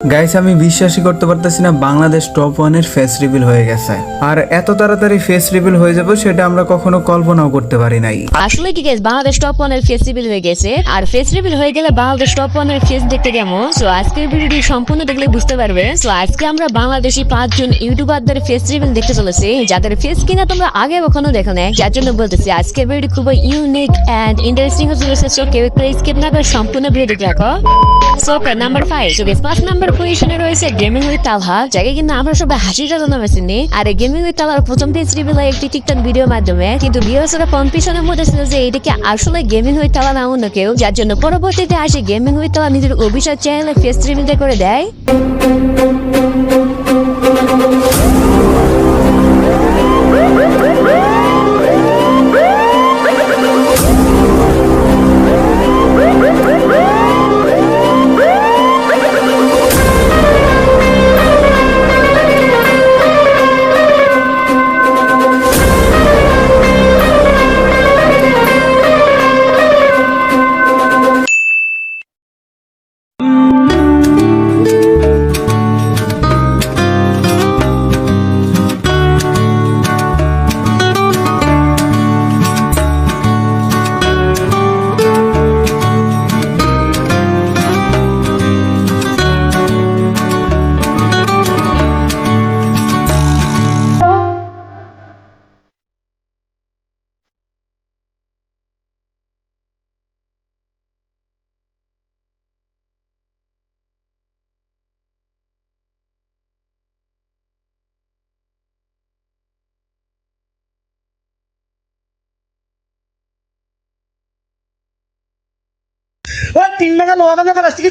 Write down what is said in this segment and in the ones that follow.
Guys আমি বিশ্বাসই করতে পারতেছি না, বাংলাদেশ টপ ওয়ানের ফেস রিভিল হয়ে গেছে। আর এত তাড়াতাড়ি ফেস রিভিল হয়ে যাবে, সেটা আমরা কখনো কল্পনাও করতে পারি নাই। আসলে কি গেছে বাংলাদেশ টপ ওয়ানের ফেস রিভিল হয়ে গেছে, আর ফেস রিভিল হয়ে গেলে বাংলাদেশ টপ ওয়ানের ফেস দেখতে কেমন? তো আজকের ভিডিওটি সম্পূর্ণ দেখলে বুঝতে পারবে। তো আজকে আমরা বাংলাদেশি পাঁচজন ইউটিউবারদের ফেস রিভিল দেখতে চলেছি, যাদের ফেস কিনা তোমরা আগে কখনো দেখো না যার জন্য বলতেছি, আজকের ভিডিও খুবই ইউনিক অ্যান্ড ইন্টারেস্টিং হতে সো কেউ স্কিপ না করে সম্পূর্ণ ভিডিও দেখো সো নাম্বার ফাইভ তো পাঁচ নাম্বার পজিশনে রয়েছে গেমিং উইথ তালহা যাকে কিন্তু আমরা সবাই হাসির নামে চিনি। আর গেমিং উইথ তালহার প্রথম পেজ রিভিল একটি টিকটক ভিডিওর মাধ্যমে, কিন্তু ভিউয়ার্সরা কনফিউশনের মধ্যে ছিল যে এটাকে আসলে গেমিং উইথ তালা না অন্য কেউ, যার জন্য পরবর্তীতে আসে গেমিং উইথ তালা নিজের অভিশাপ চ্যানেলে ফেস রিভিলটা করে দেয়। তিন টাকা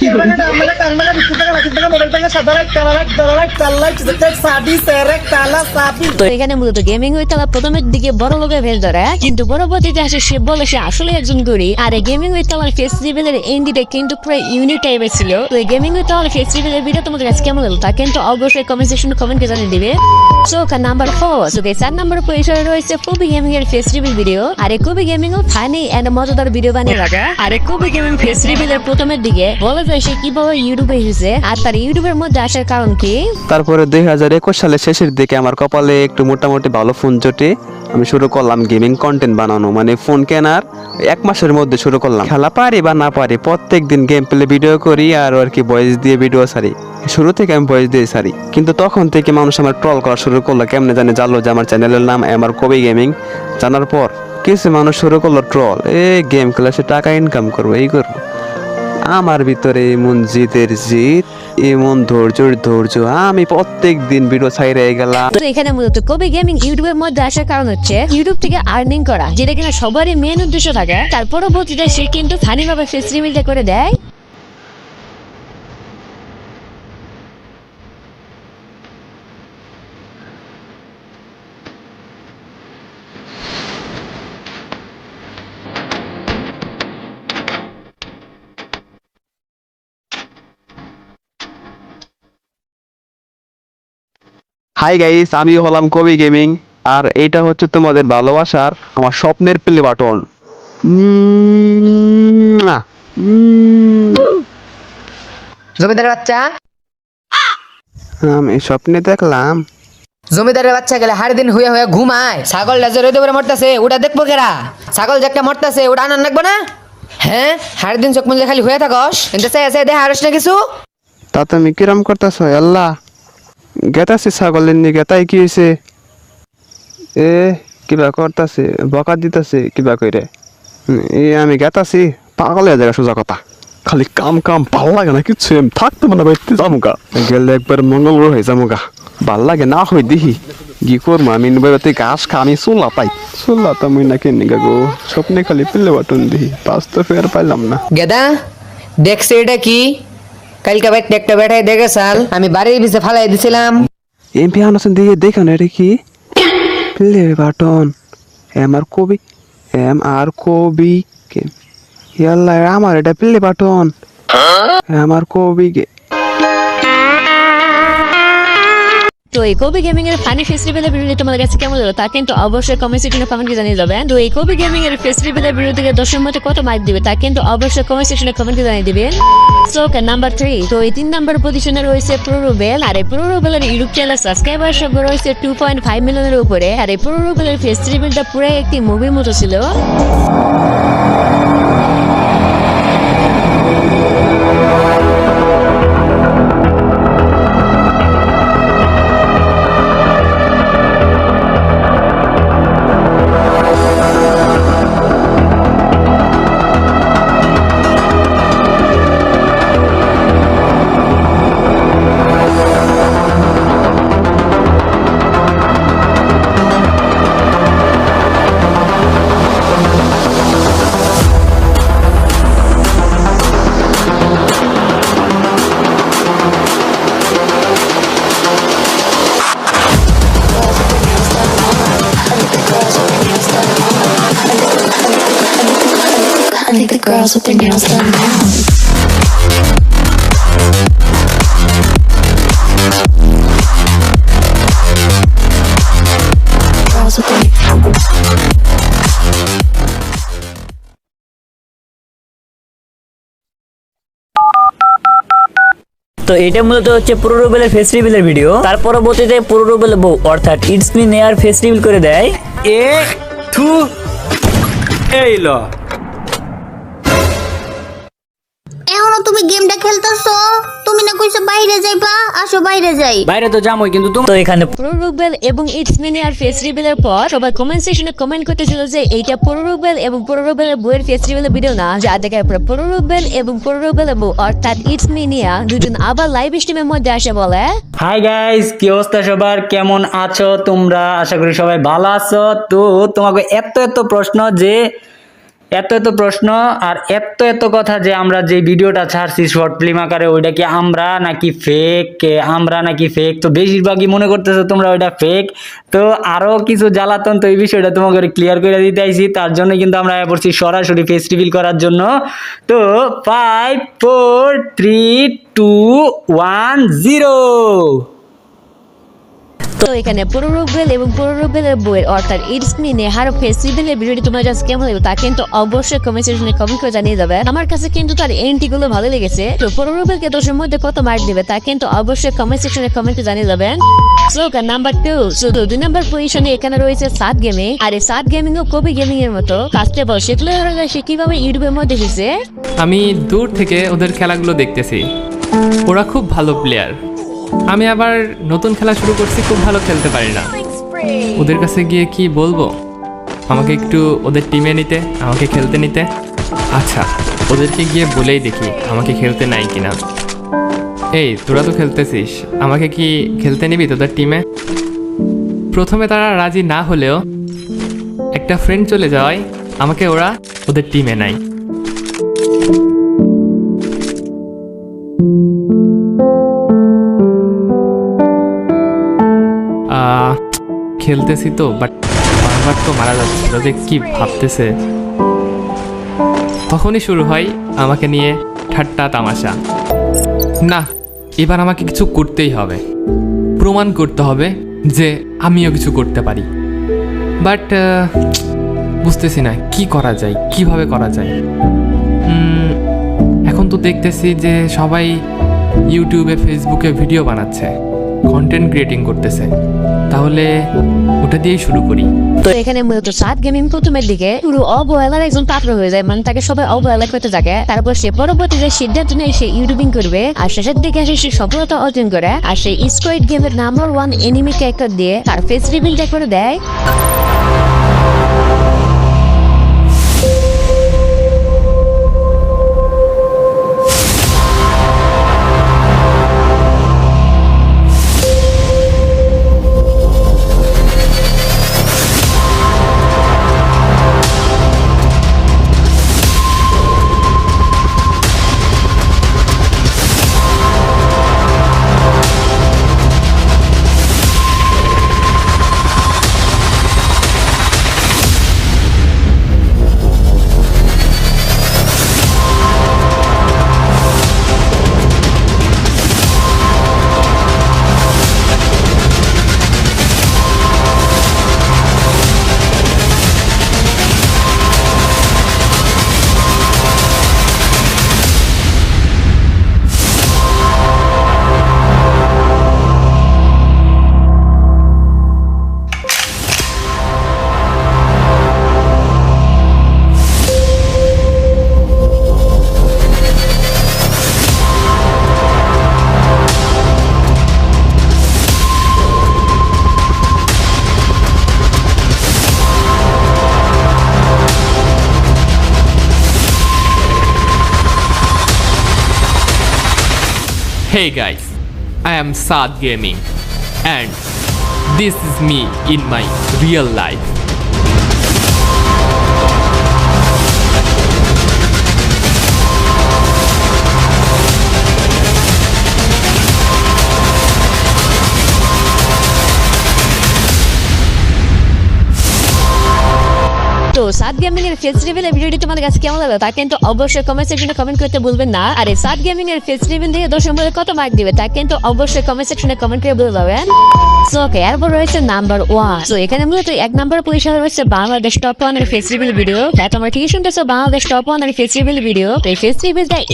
তিন টাকা টাকা টাকা বিস্কুট টাকা বাকি টাকা মোবাইল টাকা সাদা লাইট কালা লাইট কালা লাইট কাল লাইট চিত্র সাদি সেরেক কালা সাদি তো এখানে মূলত গেমিং উইথ তালা প্রথমের দিকে বড় লোকের ভেজ ধরে কিন্তু পরবর্তীতে আসে সে বলে সে আসলে একজন গরি। আর এই গেমিং উইথ তালার ফেস রিভিলের এন্ডিটা কিন্তু পুরো ইউনিক টাইপের ছিল। তো এই গেমিং উইথ তালার ফেস রিভিলের ভিডিও তোমাদের কাছে কেমন হলো তা কিন্তু অবশ্যই কমেন্ট সেকশনে কমেন্ট করে জানিয়ে দিবে। সো নাম্বার ফোর সো চার নাম্বার পজিশনে রয়েছে কুবি গেমিং এর ফেস রিভিল ভিডিও আর এই কুবি গেমিং ও ফানি এন্ড মজাদার ভিডিও বানিয়ে রাখা। আর এই কুবি গেমিং ফেস রিভিলের প্রথমের দিকে। বলে যায় সে কীভাবে ইউটিউবে এসেছে আর তার ইউটিউবের মধ্যে আসার কারণ কি? তারপরে দুই হাজার একুশ সালের শেষের দিকে আমার কপালে একটু মোটামুটি ভালো ফোন জোটে। আমি শুরু করলাম গেমিং কন্টেন্ট বানানো মানে ফোন কেনার এক মাসের মধ্যে শুরু করলাম। খেলা পারি বা না পারি প্রত্যেক দিন গেম প্লে ভিডিও করি আর আর কি ভয়েস দিয়ে ভিডিও সারি শুরু থেকে আমি ভয়েস দিয়ে সারি কিন্তু তখন থেকে মানুষ আমার ট্রল করা শুরু করল, কেমনে জানে জানলো যে আমার চ্যানেলের নাম আমার কবি গেমিং জানার পর কিছু মানুষ শুরু করল ট্রল এ গেম খেলে টাকা ইনকাম করব, এই করব। আমার ভিতরে এমন জিদের জিদ এমন ধৈর্যর ধৈর্য আমি প্রত্যেক দিন ভিডিও ছাইরে গেলাম। তো এখানে মূলত কবি গেমিং ইউটিউবের মধ্যে আসার কারণ হচ্ছে ইউটিউব থেকে আর্নিং করা, যেটা কিনা সবারই মেন উদ্দেশ্য থাকে। তার পরবর্তীতে সে কিন্তু ফানি ভাবে ফেস করে দেয়। হাই গাইস আমি হলাম কবি গেমিং আর এইটা হচ্ছে তোমাদের ভালোবাসার আমার স্বপ্নের প্লে বাটন। জমিদারের বাচ্চা? আমি স্বপ্নে দেখলাম। জমিদারের বাচ্চা গেলে হাড় দিন হয়ে হয়ে ঘুমায়। ছাগল লাজে রইতে পারে মরতাছে ওটা দেখব কেরা? ছাগল যে একটা মরতাছে ওটা আনন্দ রাখব না? হ্যাঁ? হাড় দিন চোখ মুজে খালি হয়ে থাকস? কিন্তু সে এসে দেখ না কিছু? তা তুমি কিরম করতেছ আল্লাহ? গেতাছি ছাগলের নিয়ে গেতাই কি হয়েছে এ, কিবা করতাছে, বকা দিতেছে, কিবা কইরে। এ, আমি গেতাছি, পাগল হয়ে জায়গা সোজা কথা। খালি কাম কাম, ভালো লাগে না কিচ্ছু থাকতে মানে বাইতে যামুগা। গেলে একবার মঙ্গল গ্রহ হয়ে যামুগা। ভালো লাগে না হই দিহি কি করব আমি নবাইতে ঘাস খা, আমি চুলা পাই। চুলা তো মুই না কেন গো স্বপ্নে খালি পিল্লে বাটন দিহি পাঁচ তো ফের পাইলাম না। গেদা, দেখছে এটা কি? কালকে বাইক একটা বেঠাই দেখে সাল আমি বাড়ির পিছে ফালাই দিছিলাম। এমপি আনাসন দিয়ে দেখুন এটা কি? প্লে বাটন এম আর কবি এম আর কবি কে? ইয়াল্লা আমার এটা প্লে বাটন। আমার কবি কে? তো এই কবি গেমিং এর ফানি ফেস্টিভ্যালের ভিডিও তোমাদের কাছে কেমন হলো তা কিন্তু অবশ্যই কমেন্ট সেকশনে কমেন্ট জানিয়ে যাবেন তো এই কবি গেমিং এর ফেস্টিভ্যালের ভিডিও থেকে দশের মধ্যে কত মার্ক দিবে তা কিন্তু অবশ্যই কমেন্ট সেকশনে কমেন্ট জানিয়ে দিবেন সো নাম্বার থ্রি তো এই তিন নাম্বার পজিশনে রয়েছে প্রোরোবেল আর এই প্রোরোবেলের ইউটিউব চ্যানেল সাবস্ক্রাইবার সংখ্যা রয়েছে টু পয়েন্ট ফাইভ মিলিয়নের উপরে। আর এই প্রোরোবেলের ফেস্টিভ্যালটা পুরো একটি মুভির মতো ছিল। I think the girls with their nails done now. তো এটা মূলত হচ্ছে প্রোরোবেলের ফেস্টিভ্যালের ভিডিও তার পরবর্তীতে প্রোরোবেল বউ অর্থাৎ ইটস মি নেয়ার ফেস্টিভ্যাল করে দেয়। এ থু এই ল। তুমি গেমটা খেলতেছো তুমি না কইছো বাইরে যাইবা আসো বাইরে যাই। বাইরে তো জামই কিন্তু তুমি তো এখানে প্রোরোবেল এবং ইটস মিনি আর ফেস্টিভ্যালের পর সবাই কমেন্ট সেকশনে কমেন্ট করতেছিল যে এইটা প্রোরোবেল এবং প্রোরোবেলের বইয়ের ফেস্টিভ্যালের ভিডিও না যা দেখার পর প্রোরোবেল এবং বউ। অর্থাৎ ইটস মিনিয়া দুজন আবার লাইভ স্ট্রিমের মধ্যে আসে বলে। হাই গাইস কি অবস্থা সবার? কেমন আছো তোমরা? আশা করি সবাই ভালো আছো। তো তোমাকে এত এত প্রশ্ন যে এত এত প্রশ্ন আর এত এত কথা যে আমরা যে ভিডিওটা ছাড়ছি শর্ট ফিল্ম আকারে, ওইটা কি আমরা নাকি ফেক আমরা নাকি ফেক তো বেশিরভাগই মনে করতেছো তোমরা ওইটা ফেক তো আরও কিছু জ্বালাতন, তো এই বিষয়টা তোমাকে ক্লিয়ার করে দিতে আইছি। তার জন্য কিন্তু আমরা পড়ছি সরাসরি ফেস রিভিল করার জন্য। তো five four three two one zero তো এখানে প্রোরোবেল এবং প্রোরোবেলের বইয়ের অর্থাৎ নেহার ফেস্টিভ্যালের ভিডিওটি তোমার কাছে কেমন লাগবে তা কিন্তু অবশ্যই কমেন্ট সেকশনে কমেন্ট করে জানিয়ে যাবে আমার কাছে কিন্তু তার এন্ট্রি গুলো ভালো লেগেছে। তো দশের মধ্যে কত মার্ক দিবে তা কিন্তু অবশ্যই কমেন্ট সেকশনে কমেন্ট করে জানিয়ে যাবেন সো নাম্বার টু সো দুই নাম্বার পজিশনে এখানে রয়েছে সাত গেমিং আর এই সাত গেমিং ও কবি গেমিং এর মতো। কাজতে বল, সেগুলো সে কীভাবে ইউটিউবের মধ্যে এসেছে? আমি দূর থেকে ওদের খেলাগুলো দেখতেছি। ওরা খুব ভালো প্লেয়ার আমি আবার নতুন খেলা শুরু করছি, খুব ভালো খেলতে পারি না। ওদের কাছে গিয়ে কি বলব? আমাকে একটু ওদের টিমে নিতে, আমাকে খেলতে নিতে। আচ্ছা ওদেরকে গিয়ে বলেই দেখি আমাকে খেলতে নাই কিনা। এই, তোরা তো খেলতেছিস, আমাকে কি খেলতে নিবি তোদের টিমে প্রথমে তারা রাজি না হলেও একটা ফ্রেন্ড চলে যাওয়ায় আমাকে ওরা ওদের টিমে নাই। খেলতেছি তো বাট বারবার তো মারা যাচ্ছিল যে কি ভাবতেছে। তখনই শুরু হয় আমাকে নিয়ে ঠাট্টা তামাশা। না, এবার আমাকে কিছু করতেই হবে। প্রমাণ করতে হবে যে আমিও কিছু করতে পারি। বাট বুঝতেছি না, কি করা যায়, কীভাবে করা যায়? এখন তো দেখতেছি যে সবাই ইউটিউবে ফেসবুকে ভিডিও বানাচ্ছে কন্টেন্ট ক্রিয়েটিং করতেছে। তাহলে ওটা দিয়েই শুরু করি। তো এখানে মূলত সাত গেমিং প্রথমের দিকে পুরো অবহেলার একজন পাত্র হয়ে যায়। মানে তাকে সবাই অবহেলা করতে থাকে। তারপর সে পরবর্তী যে সিদ্ধান্ত নেয় সে ইউটিউবিং করবে। আর শেষের দিকে এসে সে সফলতা অর্জন করে। আর সেই স্কোয়েড গেমের নাম্বার ওয়ান এনিমি ক্যারেক্টার দিয়ে তার ফেস রিভিলটা করে দেয়। Hey guys, I am Sad Gaming and this is me in my real life. সাত গেমিং এর ফেস রিভিলের ভিডিওটি তোমাদের কাছে কেমন লাগল তা কিন্তু অবশ্যই কমেন্ট সেকশনে কমেন্ট করতে ভুলবেন না। আর এই সাত গেমিং এর ফেস রিভিল দিয়ে দশ নম্বরে কত মার্ক দিবে তা কিন্তু অবশ্যই কমেন্ট সেকশনে কমেন্ট করে বলে দেবেন সো ওকে এরপর রয়েছে নাম্বার ওয়ান তো এখানে মূলত এক রয়েছে বাংলাদেশ টপ ওয়ানের ফেস রিভিল ভিডিও তোমরা ঠিকই শুনতেছো বাংলাদেশ টপ ওয়ানের ফেস রিভিল ভিডিও তো এই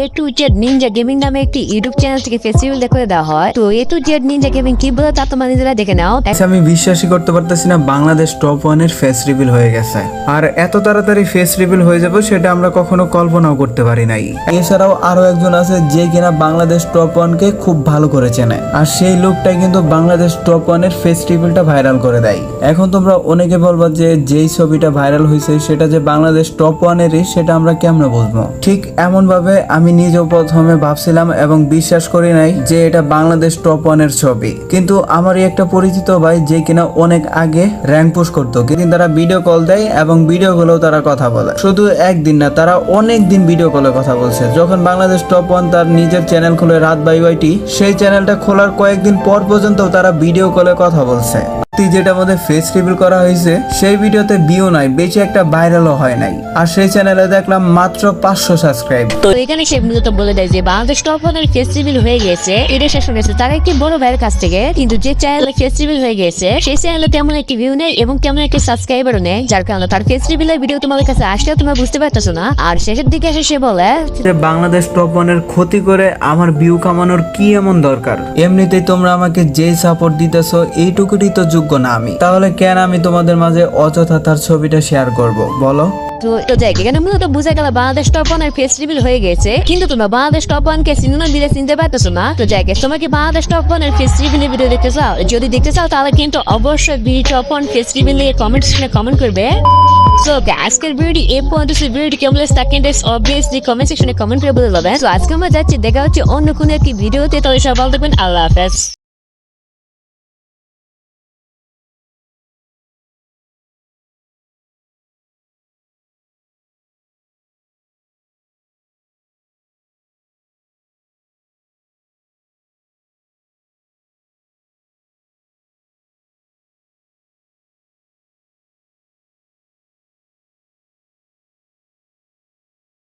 A to Z ninja gaming নামে একটি ইউটিউব চ্যানেল থেকে ফেস রিভিল করে দেওয়া হয়। তো A to Z ninja gaming কি বলে তা তোমরা নিজেরা দেখে নাও। আচ্ছা, আমি বিশ্বাসই করতে পারতেছি না বাংলাদেশ টপ ওয়ানের ফেস রিভিল হয়ে গেছে। আর এত তাড়াতাড়ি ফেস রিভিল হয়ে যাবে, সেটা আমরা কখনো কল্পনাও করতে পারি নাই। এছাড়াও আরও একজন আছে যে কিনা বাংলাদেশ টপ ওয়ানকে খুব ভালো করে চেনে। আর সেই লোকটাই কিন্তু বাংলাদেশ টপ ওয়ানের ফেস রিভিলটা ভাইরাল করে দেয়। এখন তোমরা অনেকে বলবা যে যেই ছবিটা ভাইরাল হয়েছে, সেটা যে বাংলাদেশ টপ ওয়ানেরই সেটা আমরা কেমনে বুঝব? ঠিক এমন ভাবে আমি নিজেও প্রথমে ভাবছিলাম এবং বিশ্বাস করি নাই যে এটা বাংলাদেশ টপ ওয়ানের ছবি। কিন্তু আমারই একটা পরিচিত ভাই যে কিনা অনেক আগে র্যাঙ্ক পুশ করতো। কিন্তু তারা ভিডিও কল দেয় এবং ভিডিও কলেও তারা কথা বলে। শুধু একদিন না, তারা অনেক দিন ভিডিও কলে কথা বলছে। যখন বাংলাদেশ টপ ওয়ান তার নিজের চ্যানেল খুলে রাত বাই সেই চ্যানেলটা খোলার কয়েকদিন পর পর্যন্ত তারা ভিডিও কলে কথা বলছে। তুই যেটা আমাদের ফেস রিভিল করা হয়েছে সেই ভিডিওতে ভিউ নাই বেশি একটা ভাইরালও হয় নাই। আর সেই চ্যানেলে দেখলাম মাত্র পাঁচশো সাবস্ক্রাইব তো এখানে সে মূলত বলে দেয় যে বাংলাদেশ টপ ওয়ানের ফেস্টিভ্যাল হয়ে গেছে এটা শেষ হয়ে গেছে। তার একটি বড় ভাইয়ের কাছ থেকে কিন্তু যে চ্যানেলে ফেস্টিভ্যাল হয়ে গেছে সেই চ্যানেলে তেমন একটি ভিউ নেই এবং তেমন একটি সাবস্ক্রাইবারও নেই যার কারণে তার ফেস্টিভ্যালের ভিডিও তোমাদের কাছে আসলে তোমরা বুঝতে পারতেছো না। আর শেষের দিকে এসে সে বলে যে বাংলাদেশ টপ ওয়ানের ক্ষতি করে আমার ভিউ কামানোর কি এমন দরকার? এমনিতেই তোমরা আমাকে যে সাপোর্ট দিতেছো এইটুকুটি তো যোগ্য না আমি। তাহলে কেন আমি তোমাদের মাঝে অযথা তার ছবিটা শেয়ার করব? বলো। বাংলাদেশ না। বাংলাদেশ যদি দেখতে চাও, তাহলে কিন্তু অবশ্যই এর কমেন্ট করবে। আজকের ভিডিওটি কেমন কমেন্ট করে আজকে আমরা যাচ্ছি, দেখা হচ্ছে অন্য কোনো একটি ভিডিওতে তাহলে সবাই ভালো আল্লাহ হাফেজ।